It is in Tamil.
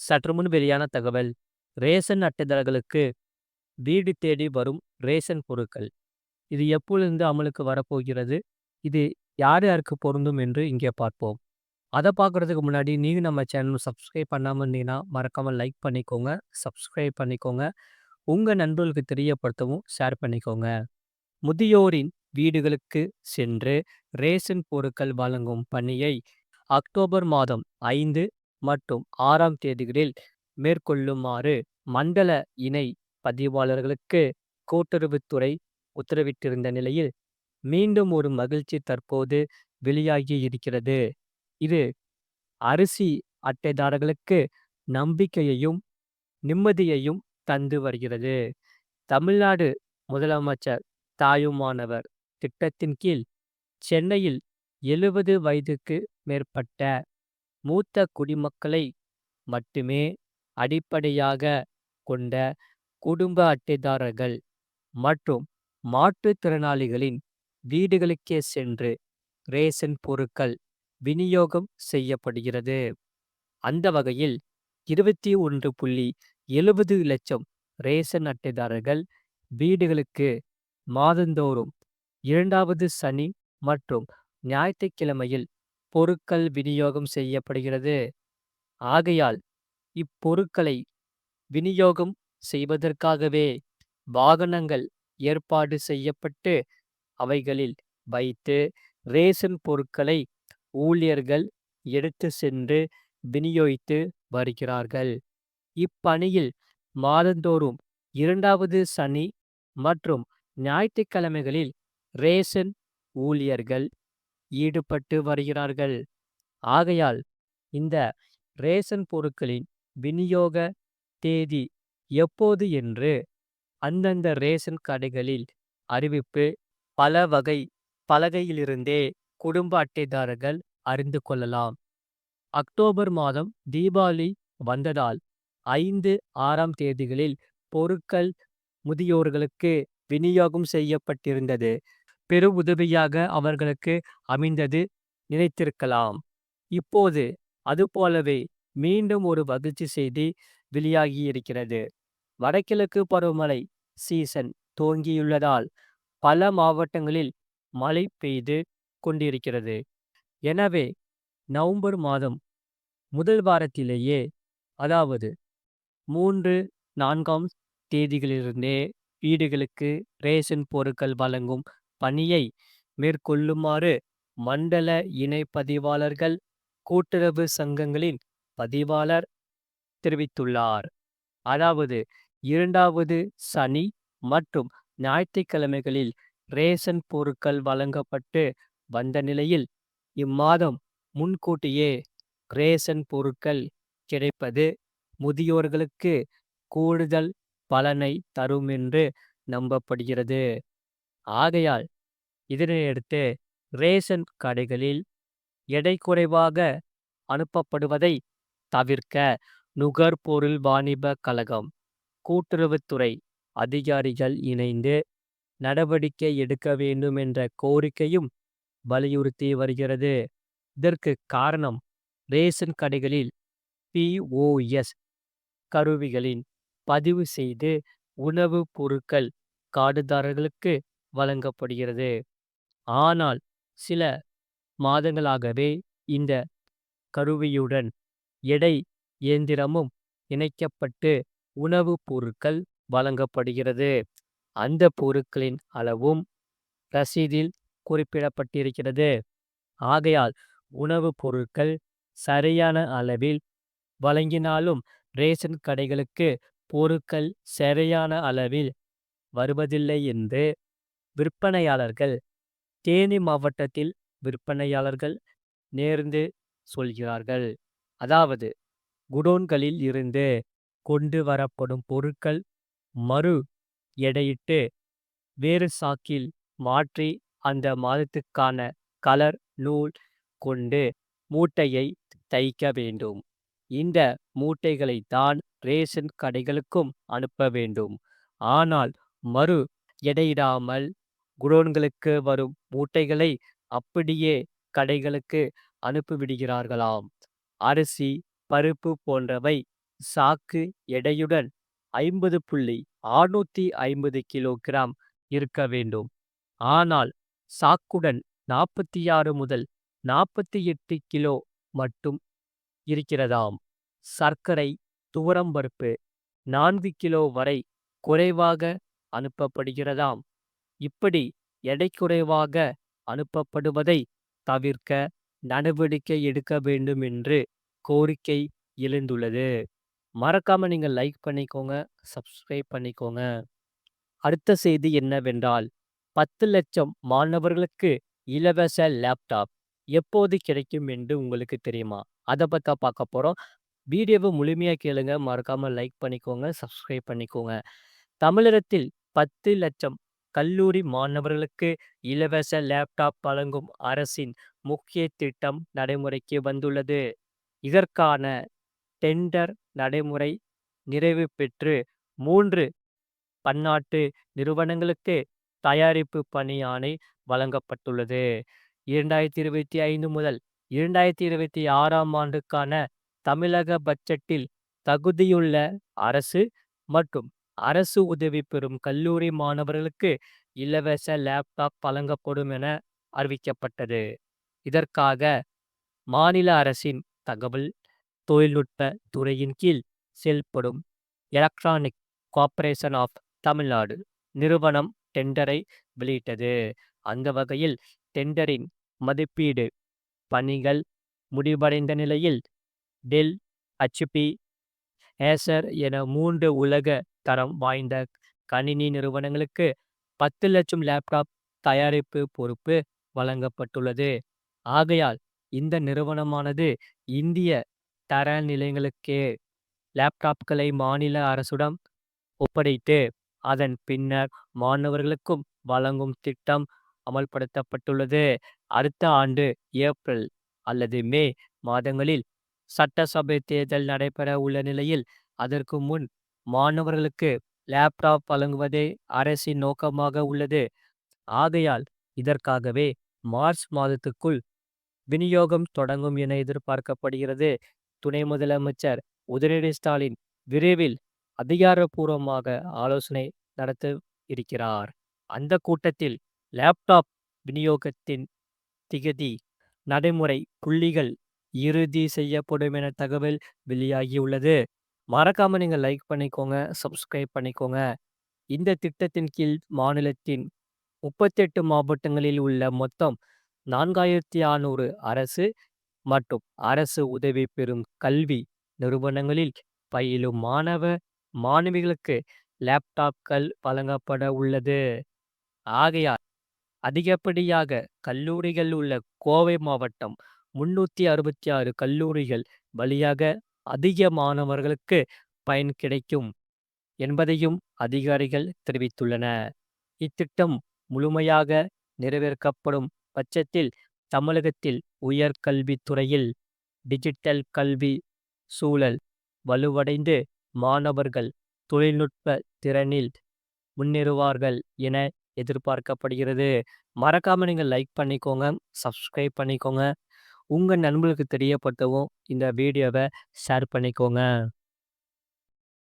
சற்று முன் வெளியான தகவல் ரேஷன் அட்டைதாரர்களுக்கு வீடு தேடி வரும் ரேஷன் பொருட்கள். இது எப்பொழுது அமலுக்கு வரப்போகிறது? இது யார் யாருக்கு பொருந்தும் என்று இங்கே பார்ப்போம். அதை பார்க்குறதுக்கு முன்னாடி நீங்கள் நம்ம சேனல் சப்ஸ்கிரைப் பண்ணாமல் இருந்தீங்கன்னா மறக்காமல் லைக் பண்ணிக்கோங்க சப்ஸ்கிரைப் பண்ணிக்கோங்க. உங்கள் நண்பர்களுக்கு தெரியப்படுத்தவும் ஷேர் பண்ணிக்கோங்க. முதியோரின் வீடுகளுக்கு சென்று ரேஷன் பொருட்கள் வழங்கும் பணியை அக்டோபர் மாதம் ஐந்து மற்றும் ஆறாம் தேதிகளில் மேற்கொள்ளுமாறு மண்டல இணை பதிவாளர்களுக்கு கூட்டுறவுத்துறை உத்தரவிட்டிருந்த நிலையில் மீண்டும் ஒரு மகிழ்ச்சி தற்போது வெளியாகி இருக்கிறது. இது அரிசி அட்டைதாரர்களுக்கு நம்பிக்கையையும் நிம்மதியையும் தந்து வருகிறது. தமிழ்நாடு முதலமைச்சர் தாயுமானவர் திட்டத்தின் கீழ் சென்னையில் எழுபது வயதுக்கு மேற்பட்ட மூத்த குடிமக்களை மட்டுமே அடிப்படையாக கொண்ட குடும்ப அட்டைதாரர்கள் மற்றும் மாற்றுத்திறனாளிகளின் வீடுகளுக்கே சென்று ரேஷன் பொருட்கள் விநியோகம் செய்யப்படுகிறது. அந்த வகையில் இருபத்தி ஒன்று புள்ளி எழுபது லட்சம் ரேஷன் அட்டைதாரர்கள் வீடுகளுக்கு மாதந்தோறும் இரண்டாவது சனி மற்றும் ஞாயிற்றுக்கிழமையில் பொருட்கள் விநியோகம் செய்யப்படுகிறது. ஆகையால் இப்பொருட்களை விநியோகம் செய்வதற்காகவே வாகனங்கள் ஏற்பாடு செய்யப்பட்டு அவைகளில் வைத்து ரேஷன் பொருட்களை ஊழியர்கள் எடுத்து சென்று விநியோகித்து வருகிறார்கள். இப்பணியில் மாதந்தோறும் இரண்டாவது சனி மற்றும் ஞாயிற்றுக்கிழமைகளில் ரேஷன் ஊழியர்கள் ஈடுபட்டு வருகிறார்கள். ஆகையால் இந்த ரேஷன் பொருட்களின் விநியோக தேதி எப்போது என்று அந்தந்த ரேஷன் கடைகளில் அறிவிப்பு பல வகை பலகையிலிருந்தே குடும்ப அட்டைதாரர்கள் அறிந்து கொள்ளலாம். அக்டோபர் மாதம் தீபாவளி வந்ததால் ஐந்து ஆறாம் தேதிகளில் பொருட்கள் முதியோர்களுக்கு விநியோகம் செய்யப்பட்டிருந்தது. பெரு உதவியாக அவர்களுக்கு அமைந்தது நினைத்திருக்கலாம். இப்போது அதுபோலவே மீண்டும் ஒரு மகிழ்ச்சி செய்தி வெளியாகி இருக்கிறது வடகிழக்கு பருவமழை சீசன் துவங்கியுள்ளதால் பல மாவட்டங்களில் மழை பெய்து கொண்டிருக்கிறது. எனவே நவம்பர் மாதம் முதல் வாரத்திலேயே அதாவது மூன்று நான்காம் தேதிகளிலிருந்தே வீடுகளுக்கு ரேஷன் பொருட்கள் வழங்கும் பணியை மேற்கொள்ளுமாறு மண்டல இணை பதிவாளர்கள் கூட்டுறவு சங்கங்களின் பதிவாளர் தெரிவித்துள்ளார். அதாவது இரண்டாவது சனி மற்றும் ஞாயிற்றுக்கிழமைகளில் ரேஷன் பொருட்கள் வழங்கப்பட்டு வந்த நிலையில் இம்மாதம் முன்கூட்டியே ரேஷன் பொருட்கள் கிடைப்பது முதியோர்களுக்கு கூடுதல் பலனை தரும் என்று நம்பப்படுகிறது. ஆகையால் இதனையடுத்து ரேஷன் கடைகளில் எடை குறைவாக அனுப்பப்படுவதை தவிர்க்க நுகர்பொருள் வாணிப கழகம் கூட்டுறவுத்துறை அதிகாரிகள் இணைந்து நடவடிக்கை எடுக்க வேண்டும் என்ற கோரிக்கையும் வலியுறுத்தி வருகிறது. இதற்கு காரணம் ரேஷன் கடைகளில் பிஓஎஸ் கருவிகளின் பதிவு செய்து உணவுப் பொருட்கள் காடுதாரர்களுக்கு வழங்கப்படுகிறது. ஆனால் சில மாதங்களாகவே இந்த கருவியுடன் எடை இயந்திரமும் இணைக்கப்பட்டு உணவுப் பொருட்கள் வழங்கப்படுகிறது. அந்த பொருட்களின் அளவும் ரசீதில் குறிப்பிடப்பட்டிருக்கிறது. ஆகையால் உணவுப் பொருட்கள் சரியான அளவில் வழங்கினாலும் ரேஷன் கடைகளுக்கு பொருட்கள் சரியான அளவில் வருவதில்லை என்று விற்பனையாளர்கள் தேனி மாவட்டத்தில் விற்பனையாளர்கள் நேர்ந்து சொல்கிறார்கள். அதாவது குடோன்களில் இருந்து கொண்டு வரப்படும் பொருட்கள் மறு எடையிட்டு வேறு சாக்கில் மாற்றி அந்த மாதத்துக்கான கலர் நூல் கொண்டு மூட்டையை தைக்க வேண்டும். இந்த மூட்டைகளை தான் ரேஷன் கடைகளுக்கும் அனுப்ப வேண்டும். ஆனால் மறு எடையிடாமல் குடோன்களுக்கு வரும் மூட்டைகளை அப்படியே கடைகளுக்கு அனுப்பிவிடுகிறார்களாம். அரிசி பருப்பு போன்றவை சாக்கு எடையுடன் ஐம்பது புள்ளி ஆறுநூத்தி ஐம்பது கிலோகிராம் இருக்க வேண்டும். ஆனால் சாக்குடன் நாற்பத்தி ஆறு முதல் நாற்பத்தி எட்டு கிலோ மட்டும் இருக்கிறதாம். சர்க்கரை துவரம்பருப்பு நான்கு கிலோ வரை குறைவாக அனுப்பப்படுகிறதாம். இப்படி எடை குறைவாக அனுப்பப்படுவதை தவிர்க்க நடவடிக்கை எடுக்க வேண்டும் என்று கோரிக்கை எழுந்துள்ளது. மறக்காம நீங்க லைக் பண்ணிக்கோங்க சப்ஸ்கிரைப் பண்ணிக்கோங்க. அடுத்த செய்தி என்னவென்றால் பத்து லட்சம் மாணவர்களுக்கு இலவச லேப்டாப் எப்போது கிடைக்கும் என்று உங்களுக்கு தெரியுமா? அதை பற்றி பார்க்க போகிறோம் வீடியோவை முழுமையாக கேளுங்க மறக்காம லைக் பண்ணிக்கோங்க சப்ஸ்கிரைப் பண்ணிக்கோங்க. தமிழகத்தில் பத்து லட்சம் கல்லூரி மாணவர்களுக்கு இலவச லேப்டாப் வழங்கும் அரசின் முக்கிய திட்டம் நடைமுறைக்கு வந்துள்ளது. இதற்கான டெண்டர் நடைமுறை நிறைவு பெற்று மூன்று பன்னாட்டு நிறுவனங்களுக்கு தயாரிப்பு பணியாணை வழங்கப்பட்டுள்ளது. இரண்டாயிரத்தி இருபத்தி ஐந்து முதல் இரண்டாயிரத்தி இருபத்தி ஆறாம் ஆண்டுக்கான தமிழக பட்ஜெட்டில் தகுதியுள்ள அரசு மற்றும் அரசு உதவி பெறும் கல்லூரி மாணவர்களுக்கு இலவச லேப்டாப் வழங்கப்படும் என அறிவிக்கப்பட்டது. இதற்காக மாநில அரசின் தகவல் தொழில்நுட்ப துறையின் கீழ் செயல்படும் எலக்ட்ரானிக் கார்ப்பரேஷன் ஆஃப் தமிழ்நாடு நிறுவனம் டெண்டரை வெளியிட்டது. அந்த வகையில் டெண்டரின் மதிப்பீடு பணிகள் முடிவடைந்த நிலையில் டெல் ஹச்பி ஏசர் என மூன்று உலக தரம் வாய்ந்த கணினி நிறுவனங்களுக்கு பத்து லட்சம் லேப்டாப் தயாரிப்பு பொறுப்பு வழங்கப்பட்டுள்ளது. ஆகையால் இந்த நிறுவனமானது இந்திய தர நிலையங்களுக்கே லேப்டாப்களை மாநில அரசுடன் ஒப்படைத்து அதன் பின்னர் மாணவர்களுக்கும் வழங்கும் திட்டம் அமல்படுத்தப்பட்டுள்ளது. அடுத்த ஆண்டு ஏப்ரல் அல்லது மே மாதங்களில் சட்டசபை தேர்தல் நடைபெற உள்ள நிலையில் அதற்கு முன் மாணவர்களுக்கு லேப்டாப் வழங்குவதே அரசின் நோக்கமாக உள்ளது. ஆகையால் இதற்காகவே மார்ச் மாதத்துக்குள் விநியோகம் தொடங்கும் என எதிர்பார்க்கப்படுகிறது. துணை முதலமைச்சர் உதயநிதி ஸ்டாலின் விரைவில் அதிகாரப்பூர்வமாக ஆலோசனை நடத்த இருக்கிறார். அந்த கூட்டத்தில் லேப்டாப் விநியோகத்தின் திகதி நடைமுறை புள்ளிகள் இறுதி செய்யப்படும் என தகவல் வெளியாகியுள்ளது. மறக்காம நீங்க லைக் பண்ணிக்கோங்க சப்ஸ்கிரைப் பண்ணிக்கோங்க. இந்த திட்டத்தின் கீழ் மாநிலத்தின் முப்பத்தெட்டு மாவட்டங்களில் உள்ள மொத்தம் நான்காயிரத்தி ஆறுநூறு அரசு மற்றும் அரசு உதவி பெறும் கல்வி நிறுவனங்களில் பயிலும் மாணவ மாணவிகளுக்கு லேப்டாப்கள் வழங்கப்பட உள்ளது. ஆகையால் அதிகப்படியாக கல்லூரிகள் உள்ள கோவை மாவட்டம் முன்னூத்தி அறுபத்தி ஆறு கல்லூரிகள் வழியாக அதிக மாணவர்களுக்கு பயன் கிடைக்கும் என்பதையும் அதிகாரிகள் தெரிவித்துள்ளன இத்திட்டம் முழுமையாக நிறைவேற்கப்படும் பட்சத்தில் தமிழகத்தில் உயர்கல்வித்துறையில் டிஜிட்டல் கல்வி சூழல் வலுவடைந்து மாணவர்கள் தொழில்நுட்ப திறனில் முன்னேறுவார்கள் என எதிர்பார்க்கப்படுகிறது. மறக்காமல் நீங்கள் லைக் பண்ணிக்கோங்க சப்ஸ்கிரைப் பண்ணிக்கோங்க. உங்க நண்பர்களுக்கு தெரியப்படுத்தவும் இந்த வீடியோவை ஷேர் பண்ணிக்கோங்க.